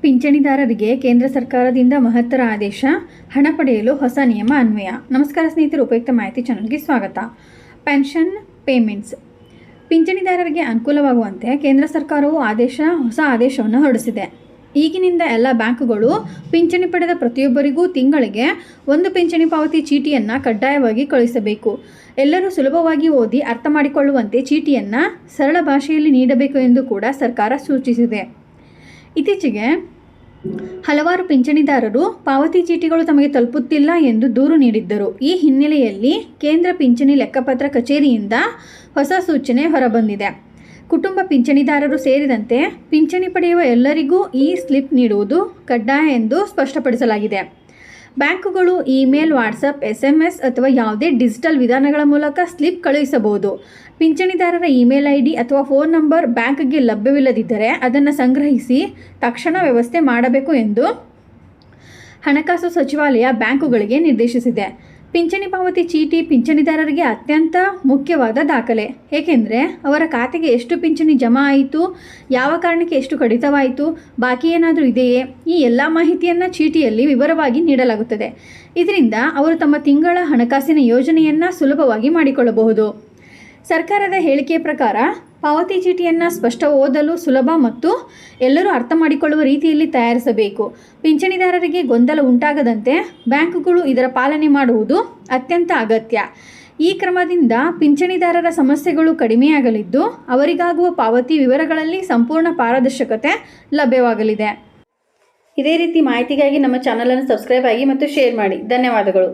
ಪಿಂಚಣಿದಾರರಿಗೆ ಕೇಂದ್ರ ಸರ್ಕಾರದಿಂದ ಮಹತ್ತರ ಆದೇಶ, ಹಣ ಪಡೆಯಲು ಹೊಸ ನಿಯಮ ಅನ್ವಯ. ನಮಸ್ಕಾರ ಸ್ನೇಹಿತರು, ಉಪಯುಕ್ತ ಮಾಹಿತಿ ಚಾನಲ್ಗೆ ಸ್ವಾಗತ. Pension payments. ಪಿಂಚಣಿದಾರರಿಗೆ ಅನುಕೂಲವಾಗುವಂತೆ ಕೇಂದ್ರ ಸರ್ಕಾರವು ಆದೇಶ, ಹೊಸ ಆದೇಶವನ್ನು ಹೊರಡಿಸಿದೆ. ಈಗಿನಿಂದ ಎಲ್ಲ ಬ್ಯಾಂಕುಗಳು ಪಿಂಚಣಿ ಪಡೆದ ಪ್ರತಿಯೊಬ್ಬರಿಗೂ ತಿಂಗಳಿಗೆ ಒಂದು ಪಿಂಚಣಿ ಪಾವತಿ ಚೀಟಿಯನ್ನು ಕಡ್ಡಾಯವಾಗಿ ಕಳುಹಿಸಬೇಕು. ಎಲ್ಲರೂ ಸುಲಭವಾಗಿ ಓದಿ ಅರ್ಥ ಮಾಡಿಕೊಳ್ಳುವಂತೆ ಚೀಟಿಯನ್ನು ಸರಳ ಭಾಷೆಯಲ್ಲಿ ನೀಡಬೇಕು ಎಂದು ಕೂಡ ಸರ್ಕಾರ ಸೂಚಿಸಿದೆ. ಇತ್ತೀಚೆಗೆ ಹಲವಾರು ಪಿಂಚಣಿದಾರರು ಪಾವತಿ ಚೀಟಿಗಳು ತಮಗೆ ತಲುಪುತ್ತಿಲ್ಲ ಎಂದು ದೂರು ನೀಡಿದ್ದರು. ಈ ಹಿನ್ನೆಲೆಯಲ್ಲಿ ಕೇಂದ್ರ ಪಿಂಚಣಿ ಲೆಕ್ಕಪತ್ರ ಕಚೇರಿಯಿಂದ ಹೊಸ ಸೂಚನೆ ಹೊರಬಂದಿದೆ. ಕುಟುಂಬ ಪಿಂಚಣಿದಾರರು ಸೇರಿದಂತೆ ಪಿಂಚಣಿ ಪಡೆಯುವ ಎಲ್ಲರಿಗೂ ಈ ಸ್ಲಿಪ್ ನೀಡುವುದು ಕಡ್ಡಾಯ ಎಂದು ಸ್ಪಷ್ಟಪಡಿಸಲಾಗಿದೆ. ಬ್ಯಾಂಕುಗಳು, email WhatsApp S M S ಅಥವಾ ಯಾವುದೇ ಡಿಜಿಟಲ್ ವಿಧಾನಗಳ ಮೂಲಕ ಸ್ಲಿಪ್ ಕಳುಹಿಸಬಹುದು. ಪಿಂಚಣಿದಾರರ ಇಮೇಲ್ ಐ ಡಿ ಅಥವಾ ಫೋನ್ ನಂಬರ್ ಬ್ಯಾಂಕ್ಗೆ ಲಭ್ಯವಿಲ್ಲದಿದ್ದರೆ ಅದನ್ನು ಸಂಗ್ರಹಿಸಿ ತಕ್ಷಣ ವ್ಯವಸ್ಥೆ ಮಾಡಬೇಕು ಎಂದು ಹಣಕಾಸು ಸಚಿವಾಲಯ ಬ್ಯಾಂಕುಗಳಿಗೆ ನಿರ್ದೇಶಿಸಿದೆ. ಪಿಂಚಣಿ ಪಾವತಿ ಚೀಟಿ ಪಿಂಚಣಿದಾರರಿಗೆ ಅತ್ಯಂತ ಮುಖ್ಯವಾದ ದಾಖಲೆ. ಏಕೆಂದರೆ ಅವರ ಖಾತೆಗೆ ಎಷ್ಟು ಪಿಂಚಣಿ ಜಮಾ ಆಯಿತು, ಯಾವ ಕಾರಣಕ್ಕೆ ಎಷ್ಟು ಕಡಿತವಾಯಿತು, ಬಾಕಿ ಏನಾದರೂ ಇದೆಯೇ, ಈ ಎಲ್ಲ ಮಾಹಿತಿಯನ್ನು ಚೀಟಿಯಲ್ಲಿ ವಿವರವಾಗಿ ನೀಡಲಾಗುತ್ತದೆ. ಇದರಿಂದ ಅವರು ತಮ್ಮ ತಿಂಗಳ ಹಣಕಾಸಿನ ಯೋಜನೆಯನ್ನು ಸುಲಭವಾಗಿ ಮಾಡಿಕೊಳ್ಳಬಹುದು. ಸರ್ಕಾರದ ಹೇಳಿಕೆಯ ಪ್ರಕಾರ ಪಾವತಿ ಚೀಟಿಯನ್ನು ಸ್ಪಷ್ಟ ಓದಲು ಸುಲಭ ಮತ್ತು ಎಲ್ಲರೂ ಅರ್ಥ ಮಾಡಿಕೊಳ್ಳುವ ರೀತಿಯಲ್ಲಿ ತಯಾರಿಸಬೇಕು. ಪಿಂಚಣಿದಾರರಿಗೆ ಗೊಂದಲ ಉಂಟಾಗದಂತೆ ಬ್ಯಾಂಕುಗಳು ಇದರ ಪಾಲನೆ ಮಾಡುವುದು ಅತ್ಯಂತ ಅಗತ್ಯ. ಈ ಕ್ರಮದಿಂದ ಪಿಂಚಣಿದಾರರ ಸಮಸ್ಯೆಗಳು ಕಡಿಮೆಯಾಗಲಿದ್ದು, ಅವರಿಗಾಗುವ ಪಾವತಿ ವಿವರಗಳಲ್ಲಿ ಸಂಪೂರ್ಣ ಪಾರದರ್ಶಕತೆ ಲಭ್ಯವಾಗಲಿದೆ. ಇದೇ ರೀತಿ ಮಾಹಿತಿಗಾಗಿ ನಮ್ಮ ಚಾನಲನ್ನು ಸಬ್ಸ್ಕ್ರೈಬ್ ಆಗಿ ಮತ್ತು ಶೇರ್ ಮಾಡಿ. ಧನ್ಯವಾದಗಳು.